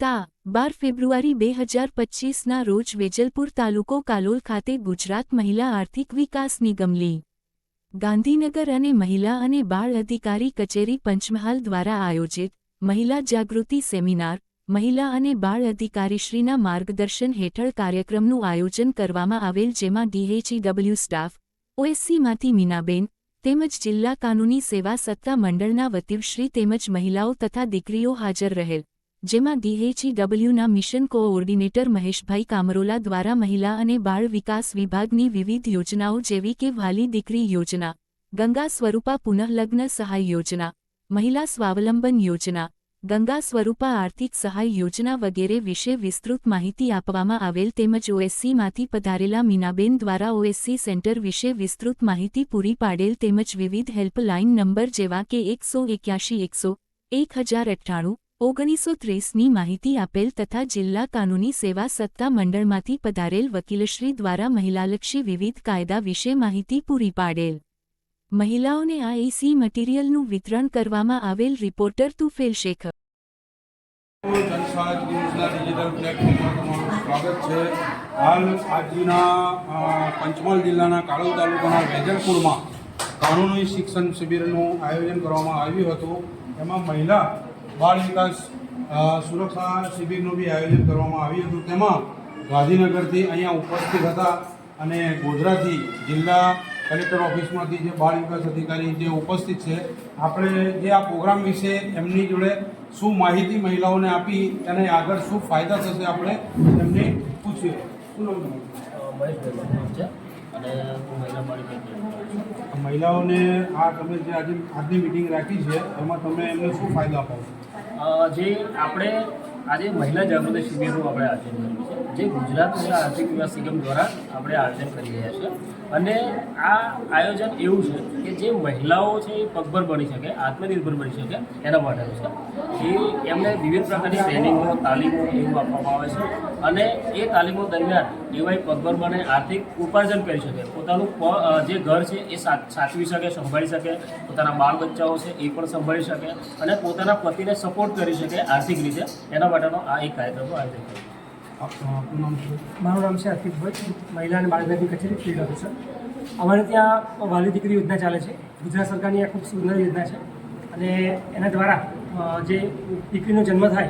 તા, બાર ફેબ્રુઆરી બે હજાર પચીસના રોજ વેજલપુર તાલુકો કાલોલ ખાતે ગુજરાત મહિલા આર્થિક વિકાસ નિગમ લી. ગાંધીનગર અને મહિલા અને બાળ અધિકારી કચેરી પંચમહાલ દ્વારા આયોજિત મહિલા જાગૃતિ સેમિનાર, મહિલા અને બાળ અધિકારીશ્રીના માર્ગદર્શન હેઠળ કાર્યક્રમનું આયોજન કરવામાં આવેલ જેમાં ડીએચઈડબલ્યુ સ્ટાફ, ઓએસસીમાંથી મીનાબેન, તેમજ જિલ્લા કાનૂની સેવા સત્તા મંડળના વતીવશ્રી તેમજ મહિલાઓ તથા દીકરીઓ હાજર રહેલ. જેમાં ડીએચઈડબલ્યુના મિશન કોઓર્ડિનેટર મહેશભાઈ કામરોલા દ્વારા મહિલા અને બાળ વિકાસ વિભાગની વિવિધ યોજનાઓ જેવી કે વાલી દીકરી યોજના, ગંગા સ્વરૂપા પુનઃલગ્ન સહાય યોજના, મહિલા સ્વાવલંબન યોજના, ગંગા સ્વરૂપા આર્થિક સહાય યોજના વગેરે વિશે વિસ્તૃત માહિતી આપવામાં આવેલ તેમજ ઓએસસીમાંથી પધારેલા મીનાબેન દ્વારા ઓએસસી સેન્ટર વિશે વિસ્તૃત માહિતી પૂરી પાડેલ તેમજ વિવિધ હેલ્પલાઇન નંબર જેવા કે એકસો એક્યાશી, એકસો એક હજાર અઠ્ઠાણું ઓગણીસો ત્રીસની માહિતી આપેલ તથા જિલ્લા કાનૂની સેવા સત્તા મંડળમાંથી પધારેલ વકીલશ્રી દ્વારા મહિલાલક્ષી વિવિધ કાયદા વિશે માહિતી પૂરી પાડેલ. મહિલાઓને આ એસી મટીરીયલનું વિતરણ કરવામાં આવેલ રિપોર્ટર તુફેલ શેખર. સ્વાગત છે. હાલ આજના પંચમહાલ જિલ્લાના કાળોલ તાલુકાના વેજલપુરમાં કાનૂની શિક્ષણ શિબિરનું આયોજન કરવામાં આવ્યું હતું. એમાં મહિલા બાળ વિકાસ સુરક્ષા શિબિરનું બી આયોજન કરવામાં આવ્યું હતું. તેમાં ગાંધીનગરથી અહીંયા ઉપસ્થિત હતા અને ગોધરાથી જિલ્લા કલેક્ટર ઓફિસમાંથી જે બાળ વિકાસ અધિકારી જે ઉપસ્થિત છે આપણે જે આ પ્રોગ્રામ વિશે એમની જોડે શું માહિતી મહિલાઓને આપી અને આગળ શું ફાયદા થશે આપણે એમને પૂછીએ. શું નામ મહેશભાઈ અને હું મહિલા મારી મહિલાઓને આ તમે જે આજે આજની મિટિંગ રાખી છે એમાં તમે એમને શું ફાયદો આપો છો જે આપણે આજે મહિલા જાગૃતિ શિબિરનું આપણે આયોજન કર્યું છે, જે ગુજરાત મહિલા આર્થિક વિકાસ નિગમ દ્વારા આપણે આયોજન કરી રહ્યા છીએ અને આ આયોજન એવું છે કે જે મહિલાઓ છે એ પગભર બની શકે, આત્મનિર્ભર બની શકે એના માટેનું છે. એ એમને વિવિધ પ્રકારની ટ્રેનિંગો, તાલીમો એવું આપવામાં આવે છે. અને એ તાલીમો દરમિયાન એવા પગભર બને આર્થિક ઉપાર્જન કરી શકે. પોતાનું જે ઘર છે એ સાચ- સાચવી શકે, સંભાળી શકે, પોતાના બાળ બચ્ચાઓ છે એ પણ સંભાળી શકે અને પોતાના પતિને સપોર્ટ કરી શકે આર્થિક રીતે. એના માટેનો આ એક કાર્યક્રમનું આયોજન શું? મારું નામ છે અતિકભાઈ મહિલા અને બાળકની કચેરી ફિલ્ડ ઓફિસર અમારે ત્યાં વાલી દીકરી યોજના ચાલે છે. ગુજરાત સરકારની આ ખૂબ સુંદર યોજના છે. અને એના દ્વારા જે દીકરીનો જન્મ થાય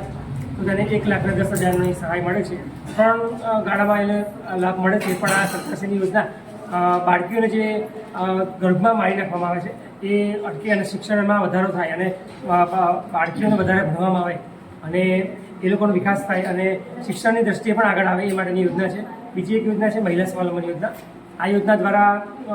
તો તેને એક લાખના દસ હજારની સહાય મળે છે. ત્રણ ગાળામાં એને લાભ મળે છે. પણ આ સરકારશ્રીની યોજના બાળકીઓને જે ગર્ભમાં મારી નાખવામાં આવે છે, એ અટકે અને શિક્ષણમાં વધારો થાય અને બાળકીઓને વધારે ભણવામાં આવે અને એ લોકોનો વિકાસ થાય અને શિક્ષણની દ્રષ્ટિએ પણ આગળ આવે એ માટેની યોજના છે. બીજી એક યોજના છે મહિલા સ્વાવલંબન યોજના. આ યોજના દ્વારા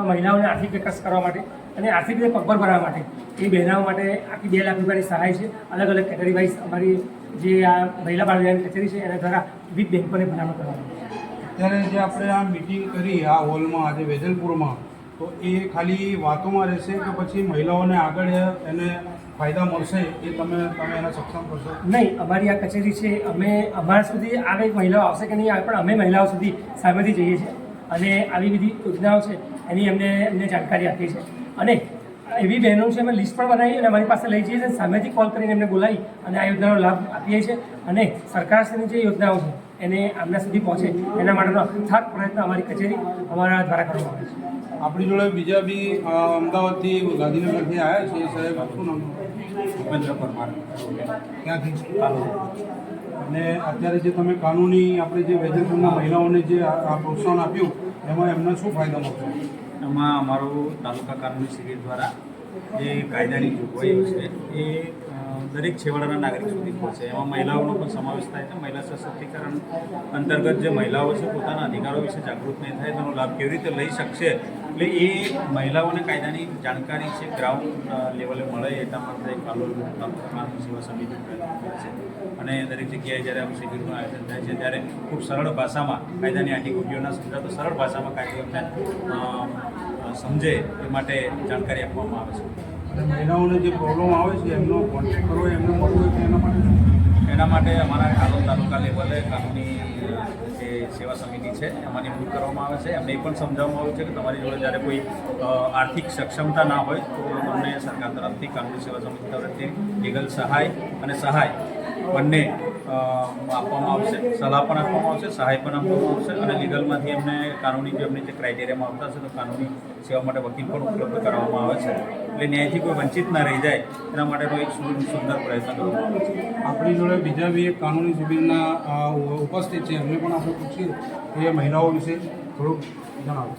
મહિલાઓને આર્થિક વિકાસ કરવા માટે અને આર્થિક રીતે પગભર બનાવવા માટે એ બહેનાઓ માટે આખી બે લાખ રૂપિયાની સહાય છે. અલગ અલગ કેટેગરી વાઇઝ અમારી જે આ મહિલા બાળ વિભાગ કચેરી છે એના દ્વારા વિવિધ બેંકોને ભલામણ કરવામાં આવે છે. ત્યારે જે આપણે આ મિટિંગ કરી આ હોલમાં આજે વેજલપુરમાં તો એ ખાલી વાતોમાં રહેશે કે પછી મહિલાઓને આગળ એને ફાયદા મળશે એ તમે તમે એને સક્ષમ કરશો? નહીં અમારી આ કચેરી છે અમે અમારા સુધી આવે મહિલાઓ આવશે કે નહીં આવે પણ અમે મહિલાઓ સુધી સામેથી જઈએ છીએ. અને આવી બધી યોજનાઓ છે એની અમને અમને જાણકારી આપીએ છીએ. અને એવી બહેનો છે, અમે લિસ્ટ પણ બનાવી અને અમારી પાસે લઈ જઈએ છીએ. સામેથી કોલ કરીને એમને બોલાવી અને આ યોજનાનો લાભ આપીએ છીએ. અને સરકારશ્રીની જે યોજનાઓ છે, એને આમના સુધી પહોંચે. એના માટેનો અથાગ પ્રયત્ન અમારી કચેરી અમારા દ્વારા કરવામાં આવે છે. આપણી જોડે બીજા બી અમદાવાદથી ગાંધીનગરથી આવ્યા છે. સાહેબ, શું નામ? ભૂપેન્દ્ર પરમાર. ક્યાંથી અને અત્યારે જે તમે કાનૂની, આપણે જે વેજલપુરના મહિલાઓને જે આ પ્રોત્સાહન આપ્યું, એમાં એમને શું ફાયદો મળશે? એમાં અમારું તાલુકા કાનૂની શિબિર દ્વારા જે કાયદાની જોગવાઈઓ છે, એ દરેક છેવાડાના નાગરિક સુધી પહોંચે. એમાં મહિલાઓનો પણ સમાવેશ થાય છે. મહિલા સશક્તિકરણ અંતર્ગત જે મહિલાઓ છે, પોતાના અધિકારો વિશે જાગૃત નહીં થાય, તેનો લાભ કેવી રીતે લઈ શકશે? એટલે એ મહિલાઓને કાયદાની જાણકારી છે, ગ્રાઉન્ડ લેવલે મળે એટલા માટે કાલોલ તાલુકા સેવા સમિતિ પ્રયત્ન કરે છે. અને દરેક જગ્યાએ જ્યારે આમ શિબિરનું આયોજન થાય છે ત્યારે ખૂબ સરળ ભાષામાં કાયદાની આટી કોપીઓ ના સમજાતો સરળ ભાષામાં કાયદો સમજે એ માટે જાણકારી આપવામાં આવે છે. અને મહિલાઓને જે પ્રોબ્લેમ આવે છે એમનો કોન્ટેક્ટ કરવો એમને મળવું હોય એના માટે એના માટે અમારા કાલોલ તાલુકા લેવલે કાનૂની જે સેવા સમિતિ છે એમાં નિમણૂક કરવામાં આવે છે. એમને એ પણ સમજાવવામાં આવ્યું છે કે તમારી જોડે જ્યારે કોઈ આર્થિક સક્ષમતા ના હોય તો તમને સરકાર તરફથી કાનૂની સેવા સમિતિ તરફથી લીગલ સહાય અને સહાય બંને આપવામાં આવશે. સલાહ પણ આપવામાં આવશે સહાય પણ આપવામાં આવશે અને લીગલમાંથી એમને કાનૂની જે એમની જે ક્રાઇટેરિયામાં આવતા હશે તો કાનૂની સેવા માટે વકીલ પણ ઉપલબ્ધ કરવામાં આવે છે. એટલે ન્યાયથી કોઈ વંચિત ના રહી જાય એના માટેનો એક સુંદર સુંદર પ્રયત્ન કરવામાં આવે છે આપણી જોડે બીજા બી એક કાનૂની શિબિરના ઉપસ્થિત છે. એમને પણ આપણે પૂછીએ કે એ મહિલાઓ વિશે થોડુંક જણાવો.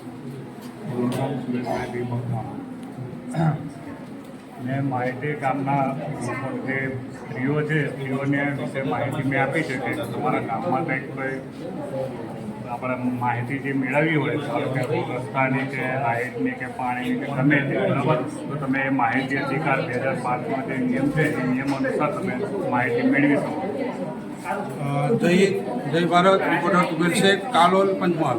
મેં માહિતી ગામના જે સ્ત્રીઓ છે, સ્ત્રીઓને વિશે માહિતી મેં આપી છે કે તમારા ગામમાં કંઈક કોઈ આપણે માહિતી જે મેળવવી હોય કે રસ્તાની કે લાઇટની કે પાણીની કે ગમે તે, બરાબર? તો તમે એ માહિતી અધિકાર બે હજાર પાંચમાં જે નિયમ છે, એ નિયમ અનુસાર તમે માહિતી મેળવી શકો. જય જય ભારત. રિપોર્ટર શેખ, કાલોલ, પંચમહાલ.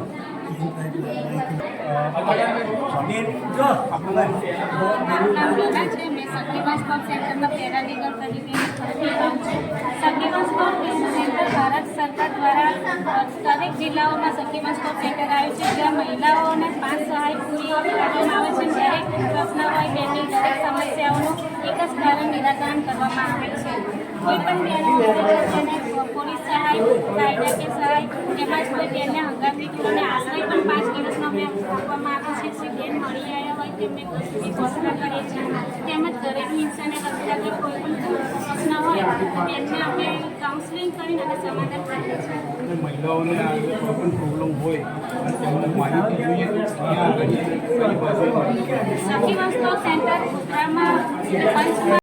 મારું લોલા છે મેં સખીવંશ સ્પોર્ટ સેન્ટરમાં પેરાલીગલ તરીકે ફરતી હોઉં છું સેન્ટર ભારત સરકાર દ્વારા દરેક જિલ્લાઓમાં સખીવંશ સ્પોર્ટ સેન્ટર આવ્યું છે જ્યાં મહિલાઓને પાંચ સહાય પૂરી છે દરેક પ્રશ્ન હોય તેમની દરેક સમસ્યાઓનું એક જ કારણ નિરાકરણ કરવામાં આવે છે. કોઈ પણ બેન તેને પોલીસ સહાય કાયદાકીય સહાય તેમજ કોઈ બેનને હંગામી અને આશ્રય પણ પાંચ દિવસનો અમે આપવામાં આવે છે જે બેન મળી આવ્યા હોય તેમને કોઈ ઘોષણા કરીએ છીએ તેમજ દરેક હિંસાને લગતા કોઈ પણ પ્રશ્ન હોય તેમને અમે કાઉન્સિલિંગ કરીને અને સમાધાન કરીએ છીએ મહિલાઓને કોઈ પણ પ્રોબ્લેમ હોય. તેમને માહિતી જોઈએ સખી વસ્તુ સેન્ટર ગોધરામાં